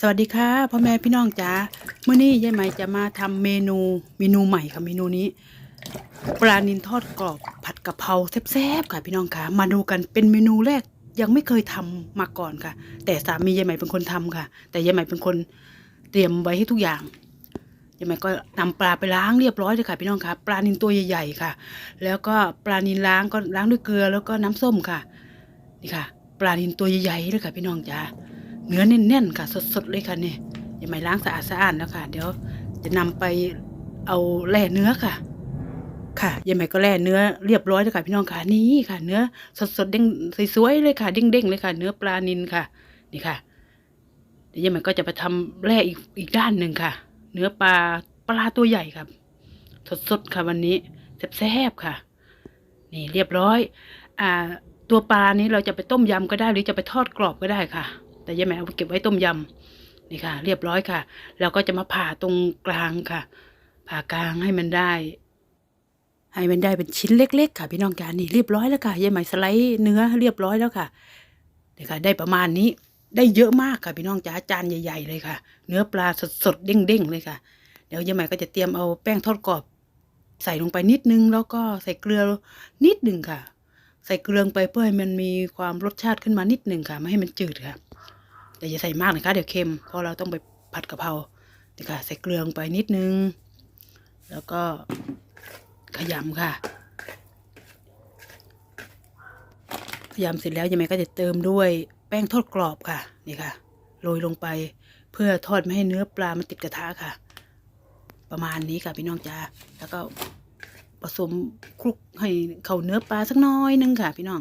สวัสดีค่ะพ่อแม่พี่น้องจ๋าเมื่อนี้ยายไหมจะมาทำเมนูเมนูใหม่ค่ะเมนูนี้ ปลานิลทอดกรอบผัดกะเพราแซ่บๆค่ะพี่น้องค่ะ มาดูกันเป็นเมนูแรกยังไม่เคยทำมาก่อนค่ะ แต่สามียายไหมเป็นคนทำค่ะ แต่ยายไหมเป็นคนเตรียมไว้ให้ทุกอย่างยายไหมก็นำปลาไปล้างเรียบร้อยเลยค่ะ พี่น้องค่ะ ปลานิลตัวใหญ่ ๆค่ะ แล้วก็ปลานิลล้างก็ล้างด้วยเกลือแล้วก็น้ำส้มค่ะ นี่ค่ะ ปลานิลตัวใหญ่ๆเลยค่ะ พี่น้องจ๋า เนื้อแน่นๆค่ะ สดๆเลยค่ะเนี่ยย่าไม่ล้างสะอาดสะอาดแล้วค่ะ เดี๋ยวจะนำไปเอาแล่เนื้อค่ะ ค่ะยายใหม่ก็แล่เนื้อเรียบร้อยแล้วค่ะพี่น้องค่ะนี่ค่ะ เนื้อสดๆเด้งสวยๆเลยค่ะเด้งๆเลยค่ะ เนื้อปลานิลค่ะ นี่ค่ะเดี๋ยวยายใหม่ก็จะไปทำแล่อีกอีกด้านหนึ่งค่ะ เนื้อปลาปลาตัวใหญ่ครับสดๆค่ะวันนี้แซ่บๆค่ะ นี่เรียบร้อย อ่า ตัวปลานี้เราจะไปต้มยำก็ได้หรือจะไปทอดกรอบก็ได้ค่ะ แต่ยายแหม่เอาไปเก็บไว้ต้มยำนี่ค่ะ เรียบร้อยค่ะแล้วก็จะมาผ่าตรงกลางค่ะ ผ่ากลางให้มันได้ ให้มันได้เป็นชิ้นเล็ก ๆ ค่ะ พี่น้องจ๋านี่เรียบร้อยแล้วค่ะยายใหม่สไลด์เนื้อเรียบร้อยแล้วค่ะนี่ค่ะ ได้ประมาณนี้ได้เยอะมากค่ะพี่น้องจ๋าจานใหญ่ ๆ เลยค่ะ เนื้อปลาสดๆเด้งๆเลยค่ะ เดี๋ยวยายใหม่ก็จะเตรียมเอาแป้งทอดกรอบ ใส่ลงไปนิดนึง แล้วก็ใส่เกลือนิดหนึ่งค่ะ ใส่เกลือไปเพื่อให้มันมีความรสชาติขึ้นมานิดหนึ่งค่ะ ไม่ให้มันจืดค่ะ แต่อย่าใส่มากนะคะเดี๋ยวเค็มเพราะเราต้องไปผัดกะเพรานี่ค่ะใส่เกลือลงไปนิดนึง แล้วก็ขยำค่ะขยำเสร็จแล้วยังไงก็จะเติมด้วยแป้งทอดกรอบค่ะนี่ค่ะโรยลงไปเพื่อทอดไม่ให้เนื้อปลามันติดกระทะค่ะ ประมาณนี้ค่ะพี่น้องจ้าแล้วก็ผสมคลุกให้เข้าเนื้อปลาสักน้อยนึงค่ะ พี่น้อง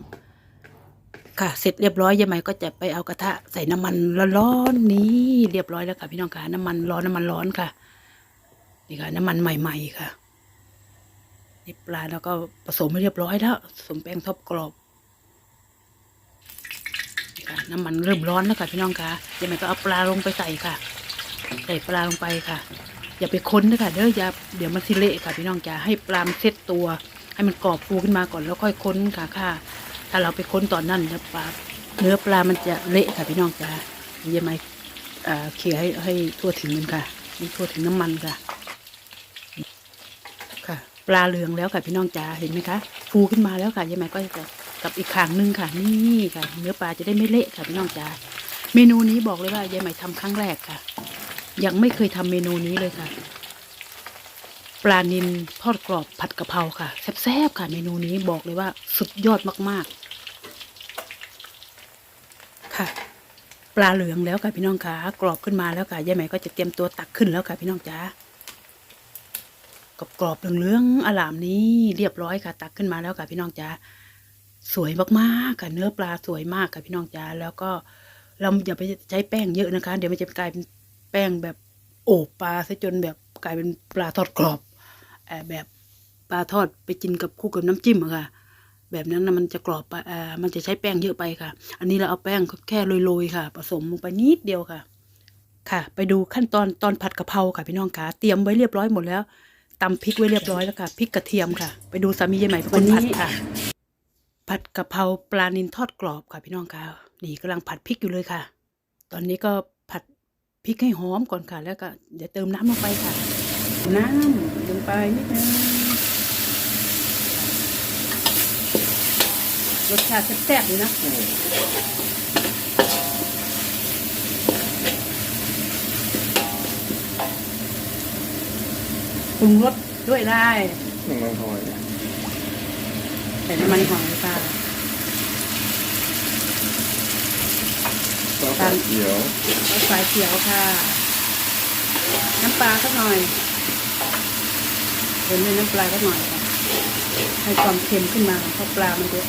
ค่ะ เสร็จเรียบร้อยยายไหมก็จะไปเอากระทะใส่น้ำมันร้อนๆนี้เรียบร้อยแล้วค่ะ พี่น้องค่ะน้ำมันร้อนน้ำมันร้อนค่ะ นี่ค่ะน้ำมันใหม่ ๆ ค่ะนี่ปลาแล้วก็ผสมให้เรียบร้อยแล้วผสมแป้งทอดกรอบนี่ค่ะน้ำมันเริ่มร้อนแล้วค่ะพี่น้องค่ะยายไหมก็เอาปลาลงไปใส่ค่ะ ใส่ปลาลงไปค่ะอย่าไปค้นนะคะเด้ออย่าเดี๋ยวมันสิเละค่ะพี่น้องจ๋าให้ปลามเซ็ตตัว ให้มันกรอบฟูขึ้นมาก่อนแล้วค่อยค้นค่ะค่ะ ถ้าเราไปค้นตอนนั้นแล้วปลาเนื้อปลามันจะเละค่ะพี่น้องจ๋าเยี่ยมไหมเขี่ยให้ให้ทั่วถึงมันค่ะนี่ทั่วถึงน้ำมันค่ะ ค่ะ ปลาเหลืองแล้วค่ะพี่น้องจ๋าเห็นไหมคะฟูขึ้นมาแล้วค่ะยายไหมก็จะกับอีกขางหนึงค่ะ นี่ค่ะ เนื้อปลาจะได้ไม่เละค่ะพี่น้องจ๋าเมนูนี้บอกเลยว่ายายไหมทำครั้งแรกค่ะ ยังไม่เคยทำเมนูนี้เลยค่ะ ปลานิลทอดกรอบผัดกะเพราค่ะแซ่บๆค่ะเมนูนี้บอกเลยว่าสุดยอดมากๆ ค่ะ ปลาเหลืองแล้วค่ะพี่น้องค่ะกรอบขึ้นมาแล้วค่ะยายไหมก็จะเตรียมตัวตักขึ้นแล้วค่ะพี่น้องจ๋ากรอบๆเหลืองๆอลามนี้เรียบร้อยค่ะ ตักขึ้นมาแล้วค่ะพี่น้องจ๋าสวยมากๆค่ะเนื้อปลาสวยมากค่ะพี่น้องจ๋าแล้วก็เราอย่าไปใช้แป้งเยอะนะคะ เดี๋ยวมันจะกลายเป็นแป้งแบบโอบปลาซะจนแบบกลายเป็นปลาทอดกรอบ แบบปลาทอดไปกินกับคู่กับน้ำจิ้มอะค่ะ แบบนั้นนะมันจะกรอบไปเอ่อมันจะใช้แป้งเยอะไปค่ะ อันนี้เราเอาแป้งแค่โรยๆค่ะ ผสมลงไปนิดเดียวค่ะ ค่ะ ไปดูขั้นตอนตอนผัดกะเพราค่ะพี่น้องค่ะเตรียมไว้เรียบร้อยหมดแล้วตำพริกไว้เรียบร้อยแล้วค่ะพริกกระเทียมค่ะ ไปดูสามียายใหม่เป็นคนผัดค่ะ ผัดกะเพราปลานิลทอดกรอบค่ะพี่น้องค่ะนี่กำลังผัดพริกอยู่เลยค่ะ ตอนนี้ก็ผัดพริกให้หอมก่อนค่ะ แล้วก็เดี๋ยวเติมน้ำลงไปค่ะ น้ำลงไปนิดนึงรสชาติแซ่บๆเลยนะปรุงรสด้วยได้หนึ่งมันหอยใส่น้ำมันหอยค่ะซอสไข่เขียวรสสายเขียวค่ะ น้ำปลาสักหน่อย เติมด้วยน้ำปลาสักหน่อยค่ะให้ความเค็มขึ้นมาเพราะปลามันเยอะ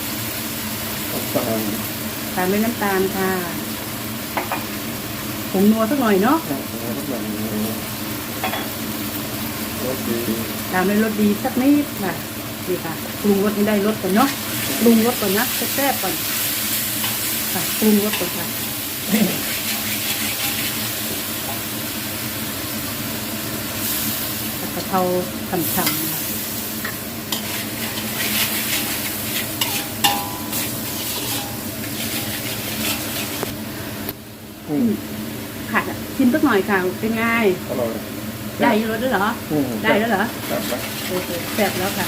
น้ำตาลตามด้วยน้ำตาลค่ะผงนัวสักหน่อยเนาะแล้วก็แบบนี้รสดีตามด้วยรสดีสักนิดค่ะนี่ค่ะปรุงรสให้ได้รสก่อนเนาะปรุงรสก่อนนะแซ่บก่อนค่ะปรุงรสก่อนค่ะผัดกะ เพราฉ่ำๆค่ะอืมผัดอะชิมสักหน่อยค่ะเป็นไงอร่อยได้เยอะแล้วเหรอ อืมได้แล้วเหรอแบบนะโอเคแซ่บแล้วค่ะ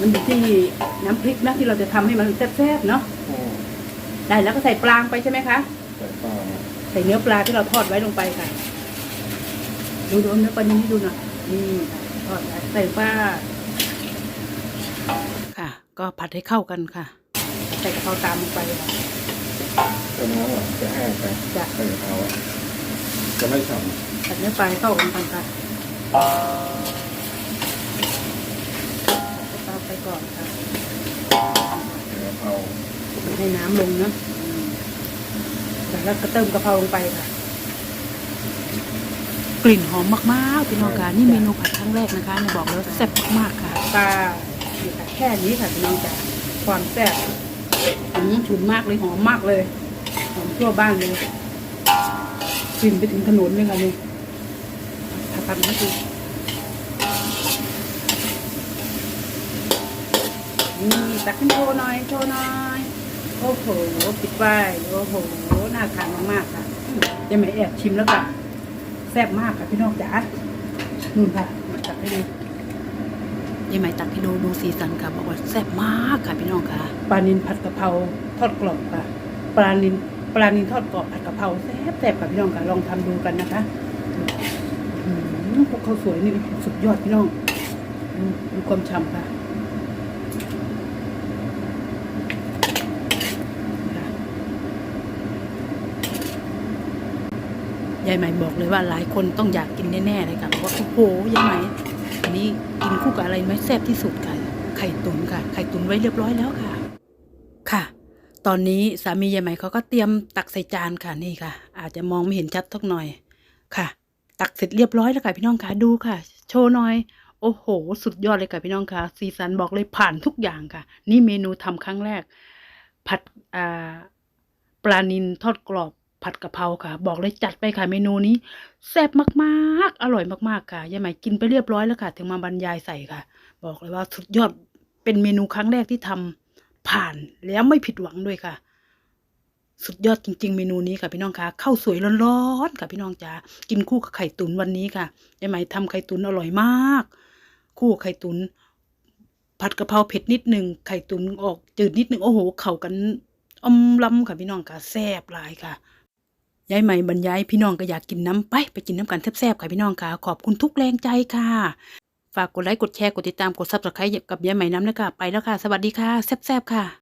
มันอยู่ที่น้ำพริกนะที่เราจะทำให้มันแซ่บๆเนาะ อืม ได้แล้วก็ใส่ปลางไปใช่ไหมคะ ใส่ปลาใส่เนื้อปลาที่เราทอดไว้ลงไปค่ะ ดูดูเนื้อปลานี้ให้ดูหน่อยนี่ค่ะทอดไว้ใส่ปลาค่ะ ก็ผัดให้เข้ากันค่ะ ใส่กะเพราตามลงไปค่ะจนน้ำหวานจะแห้งไปจ้ะใส่กะเพราอะจะไม่ฉ่ผัดเนื้อปลาให้เข้ากันค่ะใส่ปลาไปก่อนค่ะำใส่กะเพราให้น้ำลงนะอืม แล้วก็เติมกะเพราลงไปค่ะ กลิ่นหอมมากๆพี่น้องค่ะนี่เมนูผัดครั้งแรกนะคะเนี่ยบอกแล้วแซ่บมากๆค่ะ ปลานี่ค่ะแค่นี้ค่ะพี่น้องจ๋าความแซ่บอืมฉุนมากเลยหอมมากเลยหอมทั่วบ้านเลยกลิ่นไปถึงถนนเลยค่ะนี่ผัดผัดให้ดูนี่ตักขึ้นโชว์หน่อยโชว์หน่อยโอ้โหปิดไว้โอ้โห น่าทานมากๆค่ะยายไหมแอบชิมแล้วค่ะแซ่บมากค่ะพี่น้องจ๋านู่นค่ะมาตักให้ดูยายไหมตักให้ดูดูสีสันค่ะบอกว่าแซ่บมากค่ะพี่น้องค่ะปลานินผัดกะเพราทอดกรอบค่ะปลานินปลานินทอดกรอบผัดกะเพราแซ่บแซ่บค่ะพี่น้องค่ะลองทำดูกันนะคะอืมพวกเขาวสวยนี่สุดยอดพี่น้องอืมดูความฉ่ำค่ะ ยายไหม่บอกเลยว่าหลายคนต้องอยากกินแน่ๆเลยค่ะว่าโอ้โหยายไหมอันนี้กินคู่กับอะไรไหมแซ่บที่สุดค่ะไข่ตุ๋นค่ะ ไข่ตุ๋นไว้เรียบร้อยแล้วค่ะ ค่ะ ตอนนี้สามียายไหม่เขาก็เตรียมตักใส่จานค่ะนี่ค่ะ อาจจะมองไม่เห็นชัดสักหน่อยค่ะ ตักเสร็จเรียบร้อยแล้วค่ะพี่น้องค่ะดูค่ะ โชว์หน่อยโอ้โห สุดยอดเลยค่ะพี่น้องค่ะสีสันบอกเลยผ่านทุกอย่างค่ะ นี่เมนูทำครั้งแรก ผัดปลานินทอดกรอบ ผัดกะเพราค่ะ บอกเลยจัดไปค่ะเมนูนี้แซ่บมากๆ อร่อยมากๆค่ะยายไหมกินไปเรียบร้อยแล้วค่ะ ถึงมาบรรยายใส่ค่ะ บอกเลยว่าสุดยอดเป็นเมนูครั้งแรกที่ทำผ่านแล้วไม่ผิดหวังด้วยค่ะ สุดยอดจริง ๆ เมนูนี้ค่ะพี่น้องค่ะข้าวสวยร้อนๆค่ะพี่น้องจ๋ากินคู่กับไข่ตุ๋นวันนี้ค่ะยายไหมทำไข่ตุ๋นอร่อยมาก คู่ไข่ตุ๋นผัดกะเพราเผ็ดนิดหนึ่งไข่ตุ๋นออกจืดนิดหนึ่งโอ้โห เข้ากันอมลำค่ะพี่น้องค่ะแซ่บหลายค่ะ ยายใหม่บรรยายพี่น้องก็อยากกินน้ำไปไปกินน้ำกันแซ่บๆค่ะพี่น้องค่ะ ขอบคุณทุกแรงใจค่ะ ฝากกดไลค์กดแชร์กดติดตามกดซับสไครต์กับยายใหม่น้ำนะคะไปแล้วค่ะ สวัสดีค่ะแซ่บๆค่ะ